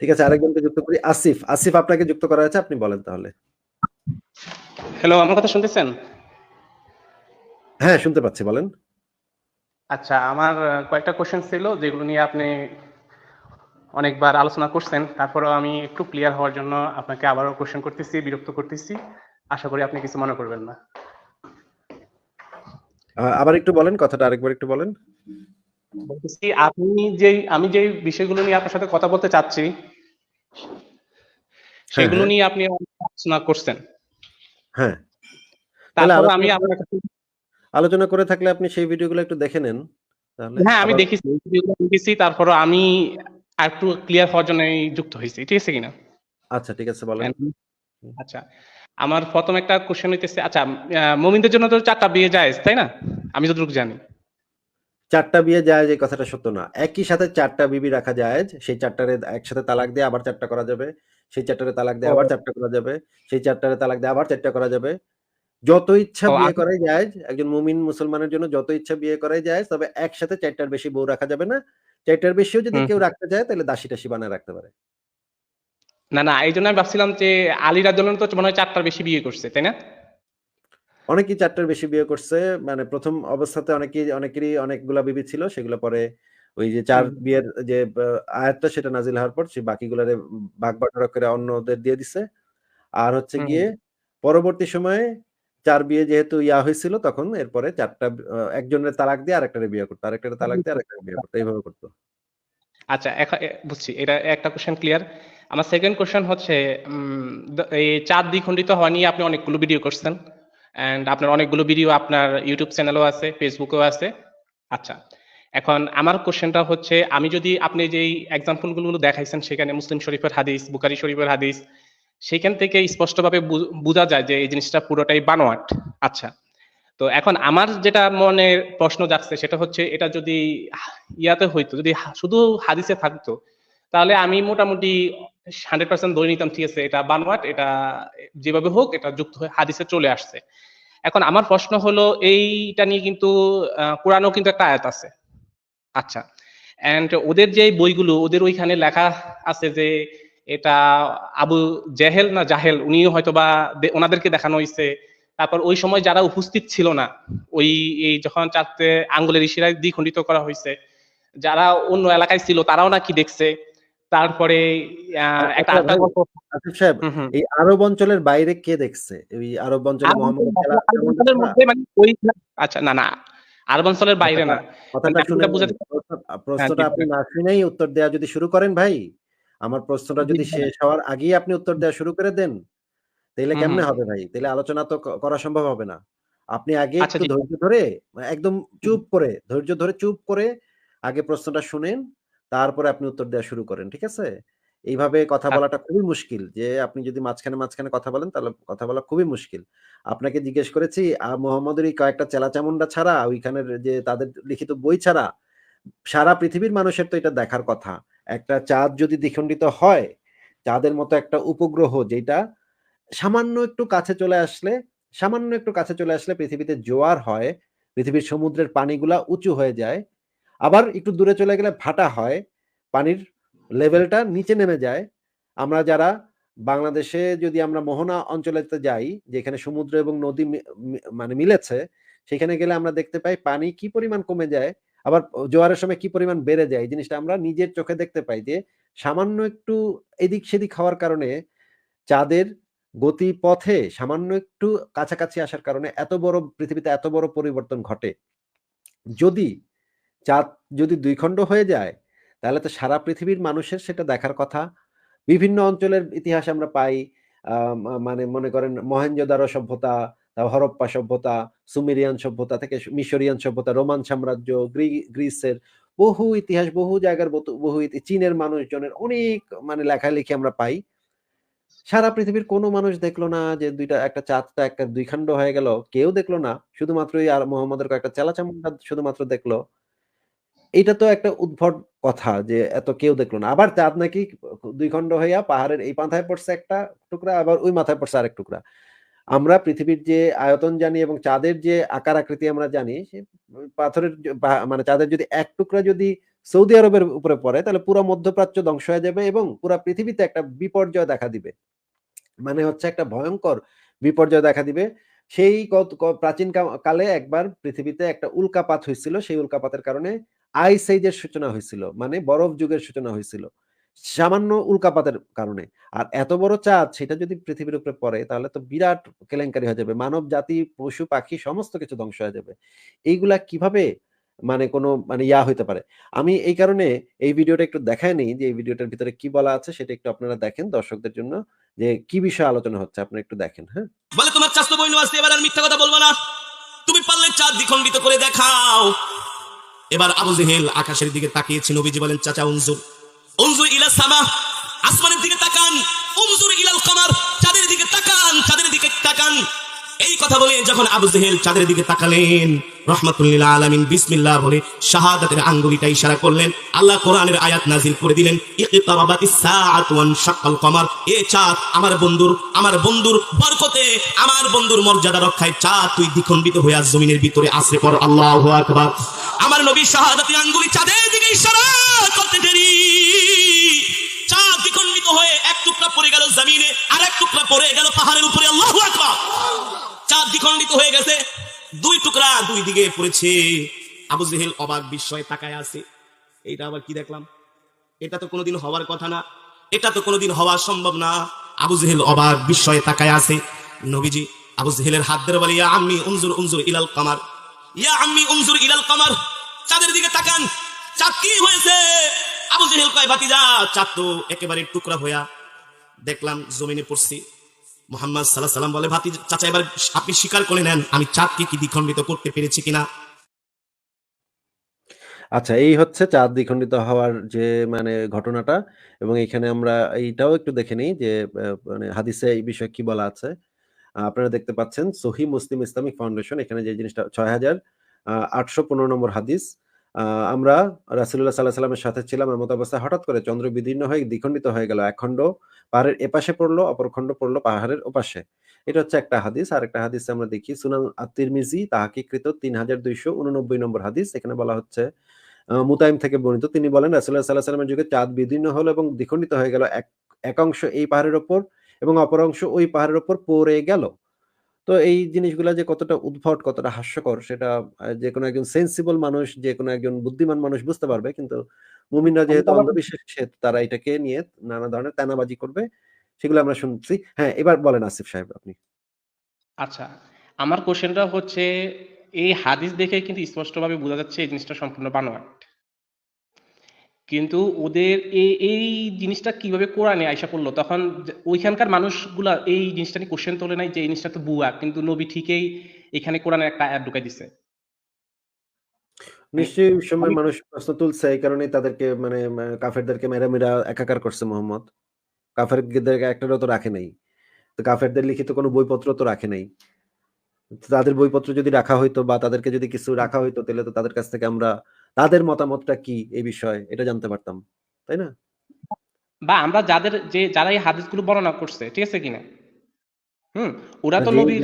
ঠিক আছে আরেকজনকে যুক্ত করি। আসিফ আসিফ আপনাকে যুক্ত করা হয়েছে আপনি বলেন তাহলে। হ্যালো আমার কথা শুনতেছেন? হ্যাঁ শুনতে পাচ্ছি বলেন। আচ্ছা আমার কয়েকটা কোশ্চেন ছিল যেগুলো নিয়ে আপনি অনেকবার আলোচনা করছেন। তারপরেও আমি একটু ক্লিয়ার হওয়ার জন্য আপনাকে আবারও কোশ্চেন করতেছি বিরক্ত করতেছি। আশা করি আপনি কিছু মনে করবেন না। আবার একটু বলেন কথাটা আরেকবার একটু বলেন। বলতেছি আপনি যে আমি যে বিষয়গুলো নিয়ে আপনার সাথে কথা বলতে চাচ্ছি সেগুলো হ্যাঁ। নিয়ে আপনি আলোচনা করছেন। হ্যাঁ। তাহলে তারপরে আমি আপনার কাছে আলোচনা করে থাকলে আপনি সেই ভিডিওগুলো একটু দেখে নেন তাহলে হ্যাঁ আমি দেখেছি দেখেছি তারপরে আমি একটু ক্লিয়ার হওয়ার জন্য যুক্ত হয়েছি ঠিক আছে কিনা? আচ্ছা ঠিক আছে বলেন। আচ্ছা আমার প্রথম একটা কোশ্চেন হইতেছে আচ্ছা মুমিনদের জন্য তো চারটা বিয়ে যায় তাই না? আমি যতটুকু জানি। চারটা বিয়ে যায় এই কথাটা সত্য না। একই সাথে চারটা বিবি রাখা যায় সেই চারটারে একসাথে তালাক দিয়ে আবার চারটা করা যাবে সেই চারটারে তালাক দিয়ে আবার চারটা করা যাবে সেই চারটারে তালাক দিয়ে আবার চারটা করা যাবে। যত ইচ্ছা বিয়ে করাই যায় একজন মুমিন মুসলমানের জন্য যত ইচ্ছা বিয়ে করাই যায় তবে একসাথে চারটার বেশি বউ রাখা যাবে না। চারটার বেশিও যদি কেউ রাখতে চায় তাহলে দাসী টাসি বানায় রাখতে পারে। না না এই জন্য আমি ভাবছিলাম যে আলী জন্য তো মনে হয় চারটার বেশি বিয়ে করছে তাই না? অনেকেই চারটার বেশি বিয়ে করছে। মানে প্রথম অবস্থাতে অনেকেই অনেকেরই অনেকগুলা বিবি ছিল সেগুলো পরে ওই যে চার বিয়ের যে আয়াতটা সেটা নাজিল হওয়ার পর সে বাকিগুলারে ভাগ বাটোয়ারা করে অন্যদের দিয়ে দিছে। আর হচ্ছে গিয়ে পরবর্তী সময়ে চার বিয়ে যেহেতু ইয়া হয়েছিল তখন এরপরে চারটা একজনের তালাক দিয়ে আরেকটারে বিয়ে করতো আরেকটারে তালাক দিয়ে আরেকটারে বিয়ে করতো এইভাবে করতো। আচ্ছা এখন বুঝছি এটা একটা কোশ্চেন ক্লিয়ার আমার সেকেন্ড কোশ্চেন হচ্ছে এই চার দ্বিখণ্ডিত হওয়া নিয়ে আপনি অনেকগুলো ভিডিও করছেন। এন্ড আপনার অনেকগুলো ভিডিও আপনার ইউটিউব চ্যানেলও আছে ফেসবুকেও আছে। আচ্ছা এখন আমার কোশ্চেনটা হচ্ছে, আমি যদি আপনি যেই এক্সাম্পলগুলো দেখাইছেন, সেখানে মুসলিম শরীফের হাদিস বুকারি শরীফের হাদিস, সেখান থেকে স্পষ্টভাবে বোঝা যায় যে এই জিনিসটা পুরোটাই বানোয়াট। আচ্ছা তো এখন আমার যেটা মনে প্রশ্ন যাচ্ছে, সেটা হচ্ছে, এটা যদি ইয়াতে হইতো, যদি শুধু হাদিসে থাকতো, তাহলে আমি মোটামুটি হান্ড্রেড পার্সেন্ট ধরে নিতাম, ঠিক আছে, এটা বানোয়াট, এটা যেভাবে হোক, এটা যুক্ত হয়ে হাদিসে চলে আসছে। এখন আমার প্রশ্ন হলো, এইটা নিয়ে কিন্তু কোরআনেও কিন্তু একটা আয়াত আছে। আচ্ছা এন্ড ওদের যে বইগুলো, ওদের ওইখানে লেখা আছে যে, এটা আবু জেহেল না জাহেল, উনিও হয়তো বা ওনাদেরকে দেখানো হয়েছে তারপর ওই সময় যারা উপস্থিত ছিল না, ওই, এই যখন চারটে আঙ্গুলের ইশারায় দ্বিখণ্ডিত করা হয়েছে যারা অন্য এলাকায় ছিল, তারাও নাকি দেখছে তারপরে একটা আচ্ছা, আসিফ সাহেব হুম, হুম। এই আরব অঞ্চলের বাইরে কে দেখছে? আরব মোহাম্মদ অঞ্চলের- আরব অঞ্চলের মানে ওই আচ্ছা না না আরব অঞ্চলের বাইরে না। কথাটা শুনে প্রশ্নটা আপনি না শুনেই উত্তর দেওয়া যদি শুরু করেন ভাই আমার প্রশ্নটা যদি শেষ হওয়ার আগেই আপনি উত্তর দেওয়া শুরু করে দেন তাহলে কেমনে হবে ভাই? তাহলে আলোচনা তো করা সম্ভব হবে না। আপনি আগে আচ্ছা, একটু ধৈর্য ধরে মানে একদম চুপ করে ধৈর্য ধরে চুপ করে আগে প্রশ্নটা শুনেন তারপরে আপনি উত্তর দেওয়া শুরু করেন ঠিক আছে? এইভাবে কথা আচ্ছা। বলাটা খুবই মুশকিল। যে আপনি যদি মাঝখানে মাঝখানে কথা বলেন তাহলে কথা বলা খুবই মুশকিল। আপনাকে জিজ্ঞেস করেছি মোহাম্মদের এই কয়েকটা চেলা চামুন্ডা ছাড়া ওইখানের যে তাদের লিখিত বই ছাড়া সারা পৃথিবীর মানুষের তো এটা দেখার কথা। একটা চাঁদ যদি দ্বিখণ্ডিত হয় চাঁদের মতো একটা উপগ্রহ যেটা সামান্য একটু কাছে চলে আসলে সামান্য একটু কাছে চলে আসলে পৃথিবীতে জোয়ার হয় পৃথিবীর সমুদ্রের পানিগুলা উঁচু হয়ে যায় আবার একটু দূরে চলে গেলে ভাটা হয়, পানির লেভেলটা নিচে নেমে যায়। আমরা যারা বাংলাদেশে যদি আমরা মোহনা অঞ্চলেতে যাই, যেখানে সমুদ্র এবং নদী মানে মিলেছে, সেখানে গেলে আমরা দেখতে পাই পানি কি পরিমাণ কমে যায়, আবার জোয়ারের সময় কি পরিমাণ বেড়ে যায়। জিনিসটা আমরা নিজের চোখে দেখতে পাই যে সামান্য একটু এদিক সেদিক হওয়ার কারণে চাঁদের গতি পথে সামান্য একটু কাছাকাছি আসার কারণে এত বড় পৃথিবীতে এত বড় পরিবর্তন ঘটে। যদি চাঁদ যদি দুই খণ্ড হয়ে যায়, তাহলে তো সারা পৃথিবীর মানুষের সেটা দেখার কথা। বিভিন্ন অঞ্চলের ইতিহাস আমরা পাই মানে মনে করেন মহেঞ্জোদারো সভ্যতা হরপ্পা সভ্যতা, সুমেরিয়ান সভ্যতা থেকে মিশরিয়ান সভ্যতা, রোমান সাম্রাজ্য গ্রিসের বহু ইতিহাস, বহু জায়গার বহু চীনের মানুষজনের অনেক মানে লেখালেখি আমরা পাই। সারা পৃথিবীর কোনো মানুষ দেখল না যে দুইটা, একটা চাঁদটা একটা দুই খণ্ড হয়ে গেল, কেউ দেখল না। শুধুমাত্র এই আর মোহাম্মদের কয়েকটা চেলাচামুন্ডা শুধুমাত্র দেখল। এটা তো একটা উদ্ভট কথা যে এত কেউ দেখল না। আবার চাঁদ নাকি দুই খণ্ড হইয়া পাহাড়ের এই মাথায় পড়ছে একটা টুকরা, আবার ওই মাথায় পড়ছে আরেক টুকরা। আমরা পৃথিবীর যে আয়তন জানি এবং চাঁদের যে আকার আকৃতি আমরা জানি, সে পাথরের মানে চাঁদের যদি এক টুকরা যদি সৌদি আরবের উপরে পড়ে, তাহলে পুরো মধ্যপ্রাচ্য ধ্বংস হয়ে যাবে এবং পুরো পৃথিবীতে একটা বিপর্যয় দেখা দিবে। মানে হচ্ছে একটা ভয়ঙ্কর বিপর্যয় দেখা দিবে। সেই প্রাচীন কালে একবার পৃথিবীতে একটা উল্কাপাত হয়েছিল। সেই উল্কাপাতের কারণে আইস এজের সূচনা হয়েছিল মানে বরফ যুগের সূচনা হয়েছিল, সামান্য উল্কাপাতের কারণে। আর এত বড় চাঁদ, সেটা যদি পৃথিবীর উপরে পড়ে, তাহলে তো বিরাট কেলেঙ্কারি হয়ে যাবে। মানব জাতি, পশু, পাখি, সমস্ত কিছু ধ্বংস হয়ে যাবে। এইগুলা কীভাবে মানে কোনো মানে ইয়া হইতে পারে? আমি এই কারণে এই ভিডিওটা একটু দেখায় নেই, যে এই ভিডিওটার ভিতরে কি বলা আছে, সেটা একটু আপনারা দেখেন দর্শকদের জন্য, যে কি বিষয়ে আলোচনা হচ্ছে, আপনারা একটু দেখেন হ্যাঁ? বলে তোমার চাস্ত বইন আসতে এবার আর মিথ্যা কথা বলব না। তুমি পারলে চাঁদ দ্বিখণ্ডিত করে দেখাও। এবার আবু জেহেল আকাশের দিকে তাকিয়েছে, নবীজি বলেন, চাচা, উনজুর। উনজুর ইলা সামা, আসমানের দিকে তাকান। উনজুর ইলাল কমার, চাঁদের দিকে তাকান, চাঁদের দিকে তাকান। এই কথা বলে যখন আবু জেহেল চাঁদের দিকে তাকালেন, রহমাতুল্লিল আলামিন বিসমিল্লাহ বলে শাহাদাতের আঙ্গুলিটা ইশারা করলেন। আল্লাহ কোরআনের আয়াত নাজিল করে দিলেন কমার এ চাঁদ আমার বন্ধুর আমার বন্ধুর বরকতে, আমার বন্ধুর মর্যাদা রক্ষায় চাঁদ, তুই দ্বিখণ্ডিত হয়ে আজ জমিনের ভিতরে আশ্রে পর আল্লাহু আকবার। আমার নবী শাহাদাতি আঙ্গুলি চাঁদের দিকে ইশারা করতে দেরি। চাঁদ দ্বিখণ্ডিত হয়ে এক টুকরা পড়ে গেল জমিনে আর এক টুকরা পড়ে গেল পাহাড়ের উপরে, আল্লাহ আকবার। চাঁদ দ্বিখণ্ডিত হয়ে গেছে। দুই টুকরা দুই দিকে পড়েছে। আবু জেহেল অবাক বিস্ময়ে তাকায় আছে। এইটা আবার কি দেখলাম? এটা তো কোনোদিন হওয়ার কথা না। এটা তো কোনোদিন হওয়া সম্ভব না। আবু জেহেল অবাক বিস্ময়ে তাকায় আছে। নবীজি, আবু জেহেলের হাত ধরে বলে, ইয়া আম্মি, উনজুর উনজুর ইলাল কামার। ইয়া আম্মি, উনজুর ইলাল কামার। চাঁদের দিকে তাকান। চাঁদ কি হয়েছে? আবু জেহেল কয়, ভাতিজা, চাঁদ তো একেবারে টুকরা হইয়া দেখলাম জমিনে পড়ছি। মোহাম্মদ সাল্লাহ সাল্লাম বলে, ভাতি, চাচা, এবার আপনি স্বীকার করে নেন, আমি চাঁদকে কি দ্বিখণ্ডিত করতে পেরেছি কিনা? আচ্ছা এই হচ্ছে চাঁদ দ্বিখণ্ডিত হওয়ার যে মানে ঘটনাটা। এবং এখানে আমরা এইটাও একটু দেখে নিই যে মানে হাদিসে এই বিষয়ে কি বলা আছে। আপনারা দেখতে পাচ্ছেন সহি মুসলিম ইসলামিক ফাউন্ডেশন, এখানে যে জিনিসটা, ছয় হাজার আটশো পনেরো নম্বর হাদিস। আমরা রাসুল্লাহ সাল্লাহ সাল্লামের সাথে ছিলাম, এমত অবস্থায় হঠাৎ করে চন্দ্র বিদীর্ণ হয়ে দ্বিখণ্ডিত হয়ে গেল। এক খণ্ড পাহাড়ের এপাশে পড়ল, অপর খণ্ড পড়ল পাহাড়ের ওপাশে। এটা হচ্ছে একটা হাদিস। আর একটা হাদিস আমরা দেখি, সুনান আত্মিরমিজি তাহাকিকৃত তিন হাজার দুইশো উননব্বই নম্বর হাদিস। এখানে বলা হচ্ছে মুতাইম থেকে বর্ণিত। তিনি বলেন রাসুল্লাহ সাল্লাহ সাল্লামের যুগে চাঁদ বিদীর্ণ হলো এবং দ্বিখণ্ডিত হয়ে গেল। এক এক অংশ এই পাহাড়ের ওপর এবং অপর অংশ ওই পাহাড়ের ওপর পড়ে গেল। তো এই জিনিসগুলো যে কতটা উদ্ভট কতটা হাস্যকর সেটা যে কোনো একজন সেন্সিবল মানুষ যে কোনো একজন বুদ্ধিমান মানুষ বুঝতে পারবে। কিন্তু মুমিনরা যেহেতু অন্ধবিশ্বাস সেহেতু তারা এটাকে নিয়ে নানা ধরনের তেনাবাজি করবে সেগুলো আমরা শুনছি। হ্যাঁ এবার বলেন আসিফ সাহেব আপনি। আচ্ছা আমার কোশ্চেনটা হচ্ছে এই হাদিস দেখে কিন্তু স্পষ্টভাবে বোঝা যাচ্ছে এই জিনিসটা সম্পূর্ণ বানোয়াট কিন্তু ওদের এই এই জিনিসটা কীভাবে কোরআনে আইসা পড়ল? তখন ওইখানকার মানুষগুলা এই জিনিসটা নিয়ে কোশ্চেন তোলে নাই যে এই জিনিসটা তো বুয়া কিন্তু নবী ঠিকই এখানে কোরআনে একটা আয়াত ঢুকাই দিছে। নিশ্চয়ই সময় মানুষ প্রশ্ন তুলছে এই কারণেই তাদেরকে মানে কাফেরদেরকে একাকার করছে মোহাম্মদ। কাফেরদেরকে একটারও তো রাখে নাই। তো কাফেরদের লিখিত কোনো বইপত্র তো রাখে নাই। তাদের বইপত্র যদি রাখা হইতো বা তাদেরকে যদি কিছু রাখা হইতো তাহলে তো তাদের কাছ থেকে আমরা তাদের মতামতটা কি এই বিষয়ে? এটা জানতে পারতাম তাই না? বা আমরা যাদের যে যারা এই হাদিসগুলো বর্ণনা করছে ঠিক আছে কিনা? হুম ওরা তো নবীর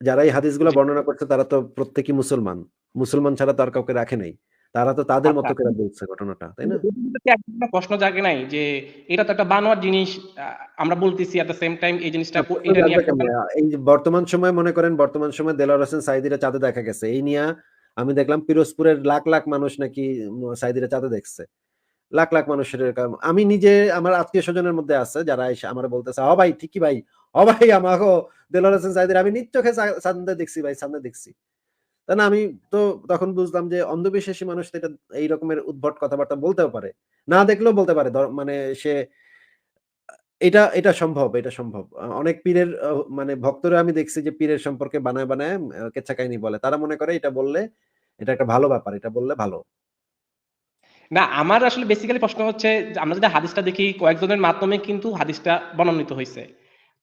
যারা- এই হাদিসগুলো বর্ণনা করছে তারা তো প্রত্যেকই মুসলমান। মুসলমান ছাড়া তো আর কাউকে রাখে নাই। তারা তো তাদের মতো আচ্ছা। করে বলছে ঘটনাটা তাই না? প্রশ্ন জাগে নাই যে এটা তো একটা বানোয়ার জিনিস আমরা বলতেছি এট দ্য সেম টাইম এই জিনিসটা এটা? এই যে বর্তমান সময় মনে করেন বর্তমান সময় দেলোয়ার হোসেন সাইদিরা চাঁদে দেখা গেছে। এই নিয়ে আমি দেখলাম পিরোজপুরের লাখ লাখ মানুষ নাকি সাইদিরা চাঁদে দেখছে। লাখ লাখ মানুষের আমি নিজে, আমার আত্মীয় স্বজনের মধ্যে আছে, যারা এসে আমার বলতেছে হ ভাই, ঠিকই ভাই হ ভাই আমাকে দেলোয়ার হোসেন সাইদির আমি চোখে চা- দেখছি ভাই সামনে দেখছি। তা না, আমি তো তখন বুঝলাম যে অন্ধবিশ্বাসী মানুষ এটা এই রকমের উদ্ভট কথাবার্তা বলতেও পারে। না দেখলেও বলতে পারে মানে সে এটা এটা সম্ভব এটা সম্ভব। অনেক পীরের মানে ভক্তরা আমি দেখছি যে পীরের সম্পর্কে বানায় বানায় কেচ্ছা কাহিনী বলে। তারা মনে করে এটা বললে এটা একটা ভালো ব্যাপার, এটা বললে ভালো। না, আমার আসলে বেসিক্যালি প্রশ্ন হচ্ছে আমরা যদি হাদিসটা দেখি, কয়েকজনের মাধ্যমে কিন্তু হাদিসটা বর্ণনিত হয়েছে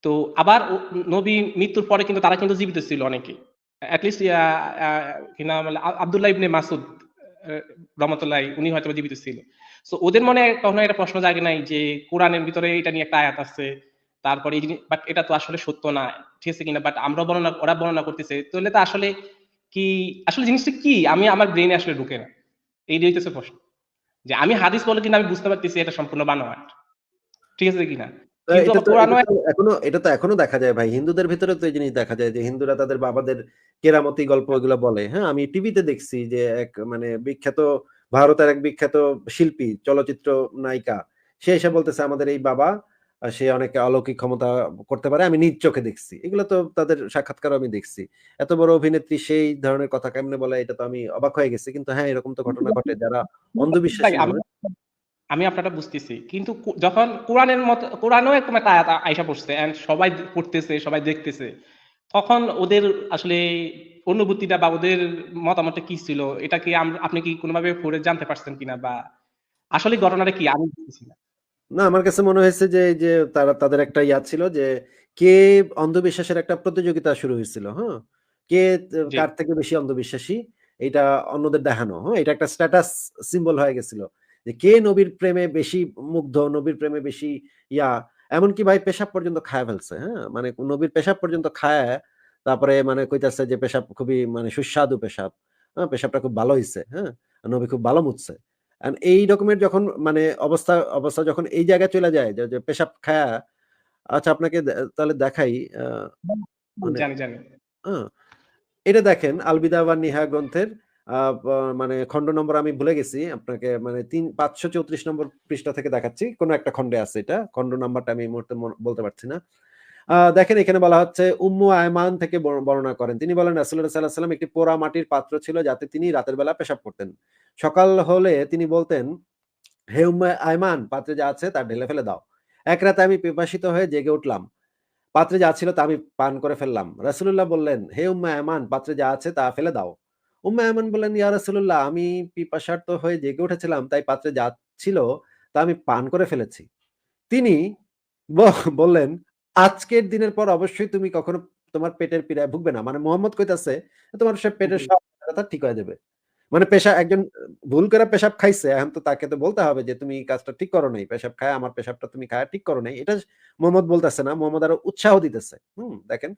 তো আবার নবী মৃত্যুর পরে কিন্তু তারা কিন্তু জীবিত ছিল অনেকে at least Abdullah ibn Masud রহমতুল্লাহ উনি হয়তো জীবিত ছিল। সো ওদের মনে কখনো একটা প্রশ্ন জাগে নাই যে কোরআনের ভিতরে এটা নিয়ে একটা আয়াত আছে তারপরে এই জিনিস বাট এটা তো আসলে সত্য না ঠিক আছে কিনা? বাট আমরা বর্ণনা ওরা বর্ণনা করতেছে তাহলে তো আসলে কি আসলে জিনিসটা কি? আমি আমার ব্রেনে আসলে ঢুকে না। এই হইতেছে প্রশ্ন যে আমি হাদিস বলে কিনা আমি বুঝতে পারতেছি এটা সম্পূর্ণ বানোয়াট ঠিক আছে কিনা? কিন্তু এখনও এটা তো এখনও দেখা যায় ভাই হিন্দুদের ভিতরে তো এই জিনিস দেখা যায় যে হিন্দুরা তাদের বাবাদের কেরামতি গল্প এগুলো বলে। হ্যাঁ আমি টিভিতে দেখছি যে এক মানে বিখ্যাত ভারতের এক বিখ্যাত শিল্পী চলচ্চিত্র নায়িকা। সে এসে বলতেছে আমাদের এই বাবা সে অনেক অলৌকিক ক্ষমতা করতে পারে আমি নিজ চোখে দেখছি। এগুলো তো তাদের সাক্ষাৎকার আমি দেখছি। এত বড় অভিনেত্রী সেই ধরনের কথা কেমনে বলে এটা তো আমি অবাক হয়ে গেছি। কিন্তু হ্যাঁ এরকম তো ঘটনা ঘটে যারা অন্ধবিশ্বাসী আমি আপনারটা বুঝতেছি। কিন্তু যখন কোরআনের মত কোরআনও এরকম একটা আয়াত আইসা পড়ছে এন্ড সবাই পড়তেছে সবাই দেখতেছে তখন ওদের আসলে অনুভূতিটা বা ওদের মতামতটা কি ছিল? এটা কি আপনি কি কোনোভাবে পড়ে জানতে পারছেন কিনা বা আসলে ঘটনাটা কি? আমি বুঝতেছি না। না আমার কাছে মনে হয়েছে যে যে তারা তাদের একটা ইয়া ছিল যে কে অন্ধবিশ্বাসের একটা প্রতিযোগিতা শুরু হয়েছিল হ্যাঁ? কে কার থেকে বেশি অন্ধবিশ্বাসী? এটা অন্যদের দেখানো হ্যাঁ? এটা একটা স্ট্যাটাস সিম্বল হয়ে গেছিল যে কে নবীর প্রেমে বেশি মুগ্ধ নবীর প্রেমে বেশি ইয়া? এমনকি ভাই পেশাব পর্যন্ত খায় ফেলছে হ্যাঁ? মানে নবীর পেশাব পর্যন্ত খায় তারপরে মানে কইতাছে যে পেশাব খুবই মানে সুস্বাদু পেশাব। হ্যাঁ পেশাবটা খুব ভালো হয়েছে হ্যাঁ নবী খুব ভালো মুছছে এই রকমের যখন মানে অবস্থা অবস্থা যখন এই জায়গায় চলে যায় যে পেশাব খায়া আচ্ছা আপনাকে তাহলে দেখাই মানে হ্যাঁ, এটা দেখেন আলবিদা বা নিহা গ্রন্থের আহ, মানে খণ্ড নম্বর আমি ভুলে গেছি আপনাকে মানে তিন পাঁচশো চৌত্রিশ নম্বর পৃষ্ঠা থেকে দেখাচ্ছি কোনো একটা খণ্ডে আছে এটা খণ্ড নাম্বারটা আমি এই মুহূর্তে বলতে পারছি না। দেখেন, এখানে বলা হচ্ছে, উম্মু আয়মান থেকে বর্ণনা করেন। তিনি বলেন রাসুল্লাহ সাল্লাহ সাল্লাম একটি পোড়া মাটির পাত্র ছিল, যাতে তিনি রাতের বেলা পেশাব করতেন। সকাল হলে তিনি বলতেন, হে উম্মে আয়মান, পাত্রে যা আছে তা ঢেলে ফেলে দাও। এক রাতে আমি পিপাসিত হয়ে জেগে উঠলাম। পাত্রে যা ছিল তা আমি পান করে ফেললাম। রাসুলুল্লাহ বললেন, হে উম্মা আয়মান, পাত্রে যা আছে তা ফেলে দাও। উম্মা আয়মান বললেন, ইয়া রাসুল্লাহ আমি পিপাসার্ত হয়ে জেগে উঠেছিলাম, তাই পাত্রে যা ছিল তা আমি পান করে ফেলেছি। তিনি বললেন আজকের দিনের পর অবশ্যই তুমি কখনো তোমার পেটের পীড়ায় ভুগবে না। মানে মোহাম্মদ কইতাছে তোমার সে পেটের সব কথা ঠিক হয়ে যাবে। মানে পেশা একজন ভুল করে পেশাব খাইছে এখন তো তাকে তো বলতে হবে যে তুমি কাজটা ঠিক করো নাই পেশাব খায় আমার পেশাবটা তুমি খায় ঠিক করো নাই। এটা মোহাম্মদ বলতেছে না মোহাম্মদ আরও উৎসাহ দিতেছে। হুম দেখেন?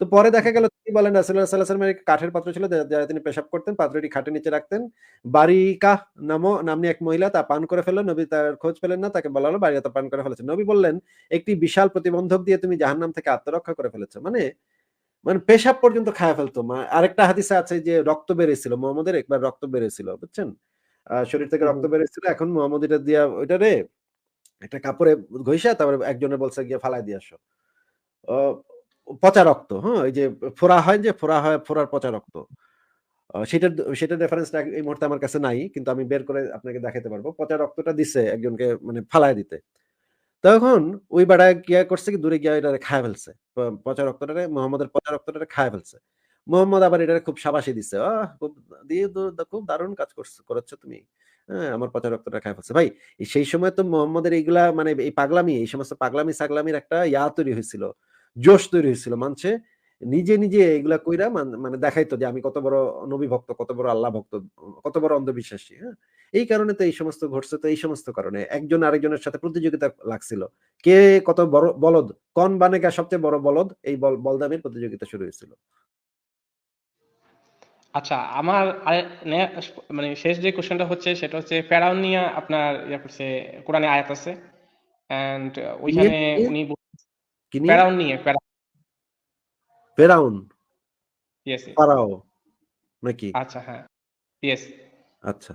তো পরে দেখা গেল তিনি বলেন রাসুল্লাহ সাল্লাহ সাল্লামের কাঠের পাত্র ছিল যারা তিনি পেশাব করতেন পাত্রটি খাটের নিচে রাখতেন। বারিকা নামো নামনি এক মহিলা তা পান করে ফেলল নবী তার খোঁজ পেলেন না তাকে বলা হলো বাড়িয়া তা পান করে ফেলেছে। নবী বললেন একটি বিশাল প্রতিবন্ধক দিয়ে তুমি জাহান্নাম থেকে আত্মরক্ষা করে ফেলেছো। মানে মানে পেশাব পর্যন্ত খায় ফেলতো। আরেকটা হাদিসে আছে যে রক্ত বেড়েছিল মোহাম্মদের একবার রক্ত বেড়েছিল বুঝছেন? আহ, শরীর থেকে রক্ত। বেড়েছিল এখন মোহাম্মদ এটা দিয়া ওইটা রে একটা কাপড়ে ঘষা তারপরে একজনের বলছে গিয়ে ফালাই দিয়ে আসো। পচা রক্ত হ্যাঁ? ওই যে ফোড়া হয় যে ফোড়া হয়, ফোড়ার পচা রক্ত। সেটার সেটার রেফারেন্সটা এই মুহূর্তে আমার কাছে নাই, কিন্তু আমি বের করে আপনাকে দেখাতে পারব। পচা রক্তটা দিছে একজনকে মানে ফালায় দিতে। তখন ওই বেড়া গিয়া করছে কি, দূরে গিয়া এটা খায় ফেলছে। পচা মোহাম্মদের পচা খায় ফেলছে। মোহাম্মদ আবার খুব সাবাসি দিছে খুব দিয়ে খুব দারুণ কাজ করছ, করেছ তুমি। হ্যাঁ আমার পচা রক্তটা খায় ফেলছে। ভাই সেই সময় তো মোহাম্মদের এইগুলা মানে এই পাগলামি, এই সমস্ত পাগলামি সাগলামির একটা ইয়া তৈরি হয়েছিল। জোশ তৈরি হয়েছিল মানছে। নিজে নিজে এগুলা কইরা মানে দেখাইতো যে আমি কত বড় নবী ভক্ত কত বড় আল্লাহ ভক্ত কত বড় অন্ধবিশ্বাসী হ্যাঁ? এই কারণে তো এই সমস্ত ঘটছে তো এই সমস্ত কারণে একজন আরেকজনের সাথে প্রতিযোগিতা লাগছিল। কে কত বড় বলদ? কোন বানেগা সবচেয়ে বড় বলদ? এই বল বলদামের প্রতিযোগিতা শুরু হয়েছিল। আচ্ছা আমার মানে শেষ যে কোশ্চেনটা হচ্ছে সেটা হচ্ছে ফেরাউন নিয়ে আপনার ইয়া করছে কোরআনে আয়াত আছে। এন্ড ওইখানে উনি বল- কি নিয়ে ফেরাউন। নিয়ে ফেরাউন? ফেরাউন ইয়েস ফারাও নাকি? আচ্ছা হ্যাঁ। ইয়েস আচ্ছা।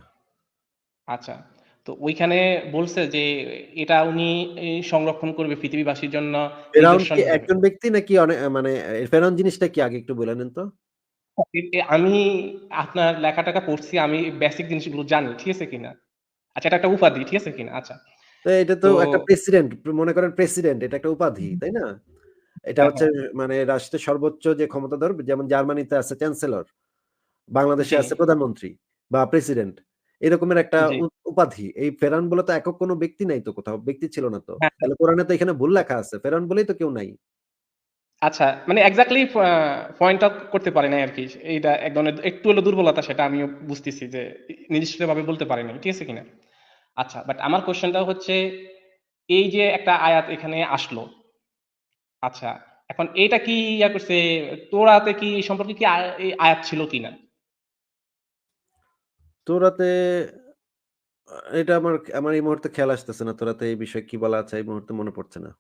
আচ্ছা। তো ওইখানে বলছে যে এটা উনি সংরক্ষণ করবে পৃথিবীবাসীর জন্য ফেরাউন কি একজন ব্যক্তি নাকি অনেক মানে ফেরাউন জিনিসটা কি আগে একটু বলে নেন তো? আমি আপনার লেখাটাকা পড়ছি আমি বেসিক জিনিসগুলো জানি ঠিক আছে কিনা? আচ্ছা এটা একটা উপাধি ঠিক আছে কিনা? আচ্ছা। তো এটা তো একটা প্রেসিডেন্ট মনে করেন প্রেসিডেন্ট এটা একটা উপাধি তাই না? এটা হ্যাঁ, হচ্ছে মানে রাষ্ট্রের সর্বোচ্চ যে ক্ষমতাধর যেমন জার্মানিতে আছে চ্যান্সেলর বাংলাদেশে আছে প্রধানমন্ত্রী বা প্রেসিডেন্ট এরকমের একটা উপাধি। এই ফেরান বলে তো একক কোনো ব্যক্তি নাই তো কোথাও ব্যক্তি ছিল না তো। হ্যাঁ। তাহলে কোরআনে তো এখানে ভুল লেখা আছে ফেরান বলেই তো কেউ নাই। আচ্ছা মানে এক্স্যাক্টলি পয়েন্ট আউট করতে পারি নাই আর কি এইটা এক ধরনের একটু হলো দুর্বলতা সেটা আমিও বুঝতেছি যে নির্দিষ্টভাবে বলতে পারি নাই ঠিক আছে কিনা? আচ্ছা বাট আমার কোশ্চেনটা হচ্ছে এই যে একটা আয়াত এখানে আসলো আচ্ছা এখন এইটা কি ইয়া করছে তোরাতে কি এই সম্পর্কে কি আয়াত ছিল কিনা তোরাতে এটা আমার আমার এই মুহূর্তে খেয়াল আসতেছে না। তোরাতে এই বিষয়ে কি বলা আছে এই মুহূর্তে মনে পড়ছে না।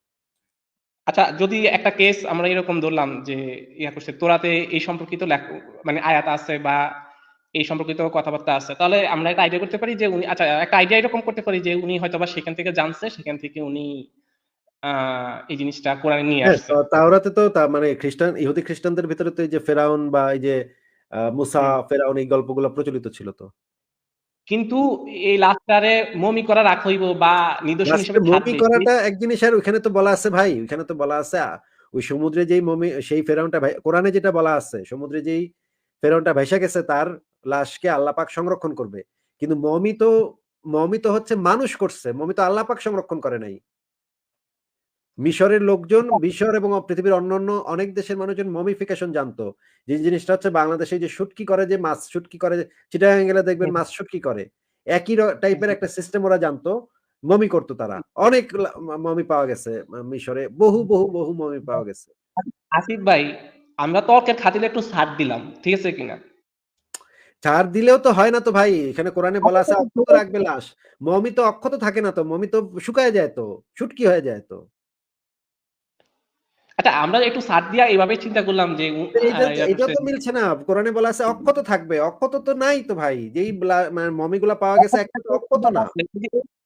আচ্ছা যদি একটা কেস আমরা এরকম ধরলাম যে ইয়া করছে তোরাতে এই সম্পর্কিত মানে আয়াত আছে বা এই সম্পর্কিত কথাবার্তা আছে। তাহলে আমরা একটা আইডিয়া করতে পারি যে উনি আচ্ছা একটা আইডিয়া এরকম করতে পারি যে উনি হয়তোবা সেখান থেকে জানছে, সেখান থেকে উনি এই জিনিসটা কোরআনে নিয়ে হ্যাঁ, আসছে। তাওরাতে তো মানে খ্রিস্টান ইহুদি খ্রিস্টানদের ভিতরে তো এই যে ফেরাউন বা এই যে মুসা, ফেরাউন এই গল্পগুলো প্রচলিত ছিল তো। কিন্তু এই লাশটারে মমি করা রাখা হইব বা নিদর্শন হিসেবে মমি করাটা এক জিনিস আর ওখানে তো বলা আছে ভাই, ওখানে তো বলা আছে ওই সমুদ্রে যেই মমি সেই ফেরাউনটা ভাই কোরআনে যেটা বলা আছে সমুদ্রে যেই ফেরাউনটা ভাইসা গেছে তার লাশকে আল্লাহ পাক সংরক্ষণ করবে। কিন্তু মমি তো মমি তো হচ্ছে মানুষ করছে। মমি তো আল্লাহ পাক সংরক্ষণ করে নাই। মিশরের লোকজন মিশর এবং পৃথিবীর অন্যান্য অনেক দেশের মানুষজন মমিফিকেশন জানতো। যে জিনিসটা হচ্ছে বাংলাদেশে যে শুটকি করে যে মাছ শুটকি করে চিটাগাং গেলে দেখবেন মাছ শুটকি করে। একই টাইপের একটা সিস্টেম ওরা জানতো। মমি করতো তারা। অনেক মমি পাওয়া গেছে মিশরে। বহু, বহু, বহু মমি পাওয়া গেছে। আসিফ ভাই আমরা তর্কের খাতিরে একটু ছাড় দিলাম। ঠিক আছে কিনা? ছাড় দিলেও তো হয় না তো ভাই। এখানে কোরআনে বলা আছে অক্ষত রাখবে লাশ। মমি তো অক্ষত থাকে না তো। মমি তো শুকায় যায় তো। শুটকি হয়ে যায় তো। আচ্ছা আমরা একটু ছাড় দিয়া এভাবেই চিন্তা করলাম যে করছে তো মিলছে না। কোরআনে বলা আছে অক্ষত থাকবে। অক্ষত তো নাই তো ভাই। যেই ব্লা মানে মমিগুলা পাওয়া গেছে একটা তো অক্ষত না।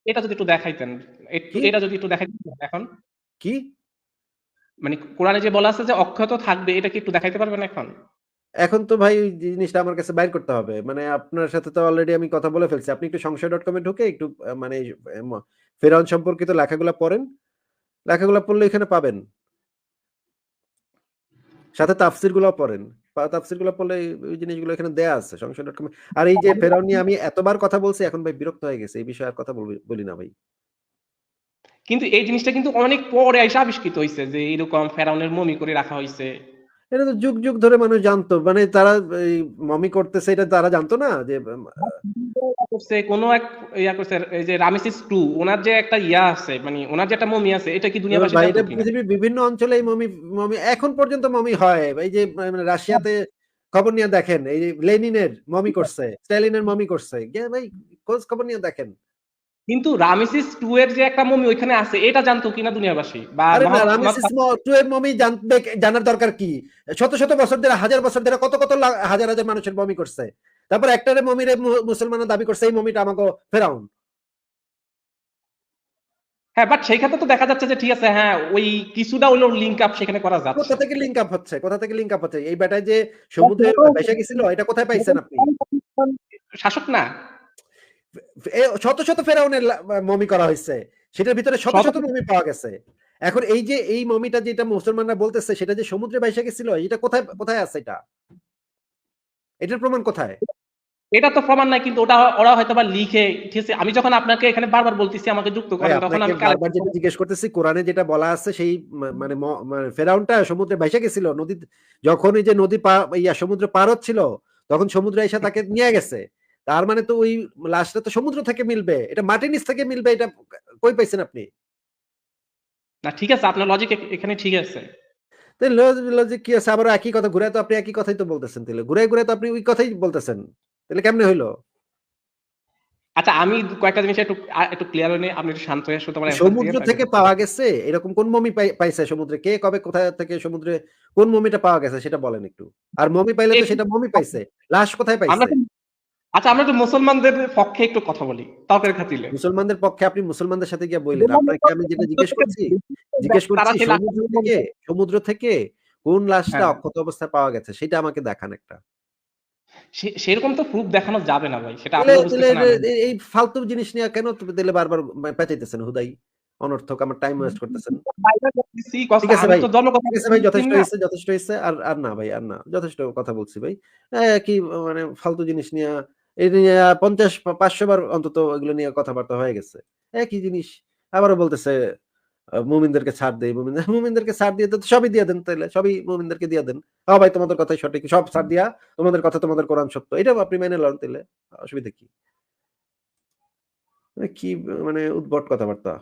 এটা যদি একটু দেখাইতেন। এটা যদি একটু দেখাইতেন এখন? কি? মানে কোরআনে যে বলা আছে যে অক্ষত থাকবে এটা কি একটু দেখাইতে পারবেন এখন? এখন তো ভাই জিনিসটা আমার কাছে বাইর করতে হবে। মানে আপনার সাথে তো অলরেডি আমি কথা বলে ফেলছি। আপনি একটু সংশয়.com এ ঢুকে একটু মানে এ ফেরাউন সম্পর্কিত লেখাগুলা পড়েন। লেখাগুলা পড়লে এখানে পাবেন। সাথে তাফসির গুলাও পড়েন। তাফসিরগুলা পড়লে ওই জিনিসগুলো এখানে দেয়া আছে সংশয়.com এ। আর এই যে ফেরাউন নিয়ে আমি এতবার কথা বলছি, এখন ভাই বিরক্ত হয়ে গেছে। এই বিষয়ে আর কথা বলি না ভাই। কিন্তু এই জিনিসটা কিন্তু অনেক পরে আইসা আবিষ্কৃত হইছে যে, এরকম ফেরাউনের মমি করে রাখা হইছে। এটা তো যুগ, যুগ ধরে মানুষ জানতো। মানে তারা এই মমি করতেছে এটা তারা জানতো না? যে করছে কোন এক ইয়া করছে এই যে রামেসিস 2 উনার যে একটা ইয়া আছে মানে উনার যে একটা মমি আছে এটা কি দুনিয়াবাসী এটা পৃথিবীর বিভিন্ন অঞ্চলে এই মমি মমি এখন পর্যন্ত মমি হয়। এই যে মানে রাশিয়াতে খবর নিয়ে দেখেন। এই লেনিনের মমি করছে, স্ট্যালিনের মমি করছে। গিয়ে ভাই খোঁজ খবর নিয়ে দেখেন। কিন্তু রামেসিস টু এর যে একটা মমি ওইখানে আছে এটা জানতো কিনা দুনিয়াবাসী? বা আরে না রামেসিস 2 এর মমি জানবে জানার দরকার কি? শত, শত বছর ধরে হাজার বছর ধরে কত, কত হাজার, হাজার মানুষের মমি করছে। তারপর একটারে মমিরে মুসলমানরা দাবি করছে এই মমিটা আমাগো ফেরাউন। হ্যাঁ, বাট সেই ক্ষেত্রে তো দেখা যাচ্ছে যে ঠিক আছে হ্যাঁ, ওই কিছুটা হইলেও লিঙ্ক আপ সেখানে করা যাচ্ছে। কোথা থেকে লিঙ্ক আপ হচ্ছে? কোথা থেকে লিঙ্ক আপ হচ্ছে? এই বেটায় যে সমুদ্রে ভেসে গেছিল এটা কোথায় পাইছেন আপনি? শাসক না? শত, শত ফেরাউনের মমি করা হইছে। সেটার ভিতরে শত, শত- মমি পাওয়া গেছে। এখন এই যে এই মমিটা যেটা মুসলমানরা বলতেছে সেটা যে সমুদ্রে ভাইসা গেছিল এটা কোথায় কোথায় আছে এটা? এটার প্রমাণ কোথায়? এটা তো প্রমাণ নাই কিন্তু ওটা ওরা হয়তোবা লিখে ঠিক আমি যখন আপনাকে এখানে বারবার বলতেছি আমাকে যুক্ত করেন তখন আমি বারবার যেটা জিজ্ঞেস করতেছি কোরআনে যেটা বলা আছে সেই মানে মানে ফেরাউনটা সমুদ্রে ভাইসা গেছিল। নদী যখন এই যে নদী পা ইয়া সমুদ্র পার হচ্ছিল তখন সমুদ্র এসে তাকে নিয়ে গেছে। তার মানে তো ওই লাশটা তো সমুদ্র থেকে মিলবে। এটা মাটির নিচ থেকে মিলবে এটা কই পাইছেন আপনি? না ঠিক আছে আপনার লজিক এখানে ঠিক আছে। লজিক কি আছে? আবারও একই কথা ঘুরায় তো আপনি একই কথাই তো বলতেছেন তাইলে। ঘুরায়, ঘুরায় তো আপনি ওই কথাই বলতেছেন। তাইলে কেমনে হইল? আচ্ছা আমি কয়েকটা জিনিস একটু একটু ক্লিয়ার নেই। আপনি একটু শান্ত হয়ে আমার সমুদ্র থেকে পাওয়া গেছে এরকম কোন মমি পাইছে সমুদ্রে? কে কবে কোথায় থেকে সমুদ্রে কোন মমিটা পাওয়া গেছে সেটা বলেন একটু। আর মমি পাইলে তো সেটা মমি পাইছে। লাশ কোথায় পাইছে? আচ্ছা আমরা একটু মুসলমানদের পক্ষে একটু কথা বলি তর্কের খাতিরে। মুসলমানদের পক্ষে আপনি মুসলমানদের সাথে গিয়ে বইলেন। আপনাকে আমি যেটা জিজ্ঞেস করছি, জিজ্ঞেস করছি সমুদ্র থেকে সমুদ্র থেকে কোন লাশটা হ্যাঁ। অক্ষত অবস্থায় পাওয়া গেছে সেটা আমাকে দেখান একটা। সেরকম তো প্রুফ দেখানো যাবে না ভাই সেটা এই ফালতু জিনিস নিয়ে কেন তাহলে বারবার পেঁচাইতেছেন হুদাই? অনর্থক আমার টাইম ওয়েস্ট করতেছেন। বাইরে বলতেছি, কষ্ট- ঠিক আছে ভাই। ঠিক আছে ভাই যথেষ্ট না। হইছে, যথেষ্ট হইছে। আর আর না ভাই আর না। যথেষ্ট কথা বলছি ভাই। কি মানে ফালতু জিনিস নিয়া ৫০ ৫০০ বার অন্তত এগুলো নিয়ে কথাবার্তা হয়ে গেছে। একই জিনিস। আবারও বলতেছে মুমিনদেরকে ছাড় দেয় মুমিনদের মুমিনদেরকে ছাড় দিয়ে তো সবই দিয়ে দেন তাহলে সবই মুমিনদেরকে দিয়ে দেন। হ্যাঁ ভাই, তোমাদের কথাই সঠিক। সব ছাড় দিয়া তোমাদের কথা, তোমাদের কোরআন সত্য। এটাও আপনি মেনে লন তাহলে অসুবিধা কি? কি মানে উদ্ভট কথাবার্তা।